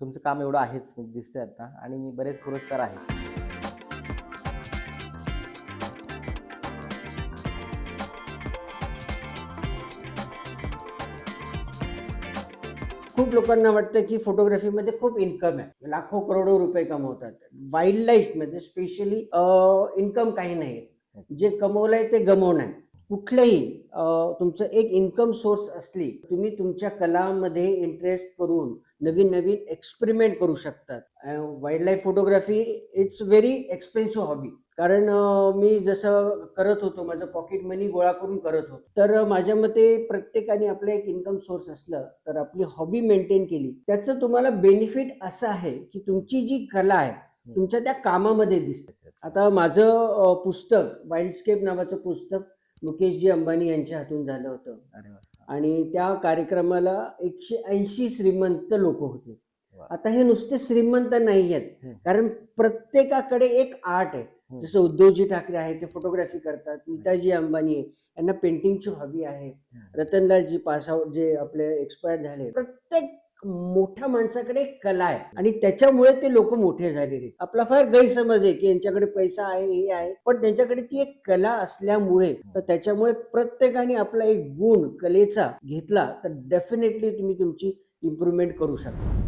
तुमचं काम एवढं आहेच म्हणजे दिसतंय आता. आणि बरेच पुरस्कार आहेत. खूप लोकांना वाटतं की फोटोग्राफीमध्ये खूप इन्कम आहे. लाखो करोडो रुपये कमवतात. वाईल्ड लाईफमध्ये स्पेशली इन्कम काही नाही जे कमवलंय ते गमवणं आहे. कुठलंही तुमचं एक इन्कम सोर्स असली तुम्ही तुमच्या कलामध्ये इंटरेस्ट करून नवीन नवीन एक्सपेरिमेंट करू शकतात. Wildlife photography it's very expensive hobby कारण मी जसं करत होतो माझं पॉकेट मनी गोळा करून करत होतो. तर माझ्या मते प्रत्येकाने आपलं एक इन्कम सोर्स असलं तर आपली हॉबी मेंटेन केली त्याचं तुम्हाला बेनिफिट असं आहे की तुमची जी कला आहे तुमच्या त्या कामामध्ये दिसते. आता माझं पुस्तक वाईल्डस्केप नावाचं पुस्तक मुकेशजी अंबानी यांच्या हातून झालं होतं. अरे वा. आणि त्या कार्यक्रमाला एकशे ऐंशी श्रीमंत लोक होते. वा. आता हे नुसते श्रीमंत नाही आहेत. कारण प्रत्येकाकडे एक आर्ट आहे. जसं उद्धवजी ठाकरे आहे ते फोटोग्राफी करतात. नीताजी अंबानी आहे. यांना पेंटिंगची हॉबी आहे. रतनलालजी पासआउट जे आपले एक्सपायर झाले. प्रत्येक मोठ्या माणसाकडे कला आहे. आणि त्याच्यामुळे ते लोक मोठे झालेले आपला फार गैरसमज आहे की यांच्याकडे पैसा आहे हे आहे. पण त्यांच्याकडे ती एक कला असल्यामुळे तर त्याच्यामुळे प्रत्येकाने आपला एक गुण कलेचा घेतला तर डेफिनेटली तुम्ही तुमची इम्प्रुव्हमेंट करू शकता.